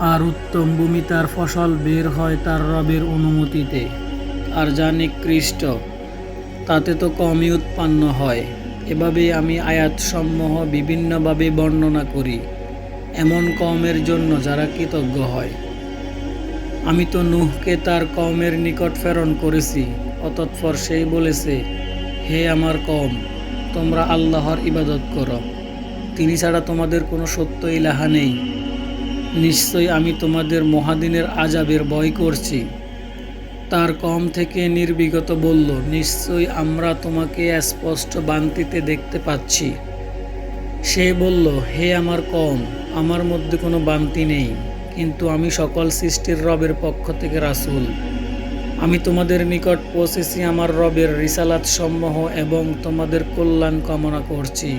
আর উত্তম ভূমি তার ফসল বের হয় তার রবের অনুমতিতে। আর যা নিকৃষ্ট তাতে তো কমই উৎপন্ন হয়। এভাবে আমি আয়াতসমূহ বিভিন্নভাবে বর্ণনা করি, এমন কমের জন্য যারা কৃতজ্ঞ হয়। আমি তো নুহকে তার কমের নিকট প্রেরণ করেছি, অতৎপর সেই বলেছে, হে আমার কম, তোমরা আল্লাহর ইবাদত করো। তিনি ছাড়া তোমাদের কোনো সত্য ইলাহা নেই। নিশ্চয়ই আমি তোমাদের মহাদিনের আজাবের ভয় করছি। তার কম থেকে নির্বিগত বলল, নিশ্চয়ই আমরা তোমাকে স্পষ্ট বান্তিতে দেখতে পাচ্ছি। সে বলল, হে আমার কম, আমার মধ্যে কোনো বান্তি নেই, কিন্তু আমি সকল সৃষ্টির রবের পক্ষ থেকে রাসুল। আমি তোমাদের নিকট পৌঁছেছি আমার রবের রিসালাত সমূহ এবং তোমাদের কল্যাণ কামনা করছি।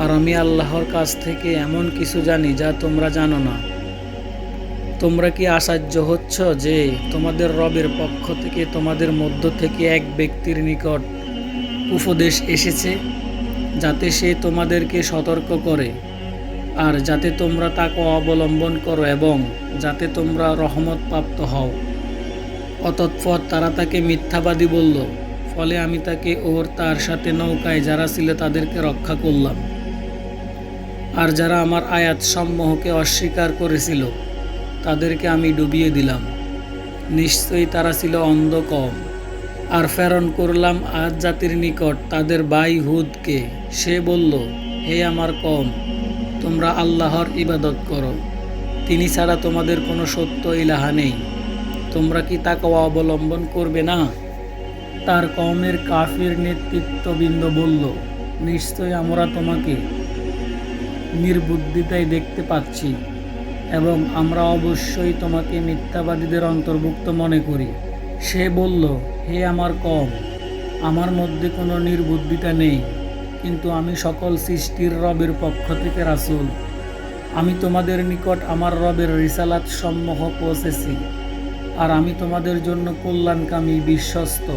আর আমি আল্লাহর কাছ থেকে এমন কিছু জানি যা তোমরা জানো না। তোমরা কি আশ্চর্য হচ্ছ যে তোমাদের রবের পক্ষ থেকে তোমাদের মধ্য থেকে এক ব্যক্তির নিকট উপদেশ এসেছে, যাতে সে তোমাদেরকে সতর্ক করে, আর যাতে তোমরা তাকে অবলম্বন করো এবং যাতে তোমরা রহমত প্রাপ্ত হও। অতৎপর তারা তাকে মিথ্যাবাদী বলল, ফলে আমি তাকে ওর তার সাথে নৌকায় যারা ছিল তাদেরকে রক্ষা করলাম। আর যারা আমার আয়াত সমূহকে অস্বীকার করেছিল, তাদেরকে আমি ডুবিয়ে দিলাম। নিশ্চয়ই তারা ছিল অন্ধ কম আর প্রেরণ করলাম আজ জাতির নিকট তাদের ভাই হুদকে। সে বলল, হে আমার কম তোমরা আল্লাহর ইবাদত করো। তিনি ছাড়া তোমাদের কোনো সত্য ইলাহা নেই। তোমরা কি তাকে অবলম্বন করবে না? তার কমের কাফির নেতৃত্ববৃন্দ বলল, নিশ্চয়ই আমরা তোমাকে নির্বুদ্ধিতায় দেখতে পাচ্ছি এবং আমরা অবশ্যই তোমাকে মিথ্যাবাদীদের অন্তর্ভুক্ত মনে করি। সে বলল, হে আমার কম, আমার মধ্যে কোনো নির্বুদ্ধিতা নেই, কিন্তু আমি সকল সৃষ্টির রবের পক্ষ থেকে রাসূল। আমি তোমাদের নিকট আমার রবের রিসালাত সমূহ পৌঁছেছি, আর আমি তোমাদের জন্য কল্যাণকামী বিশ্বস্ত।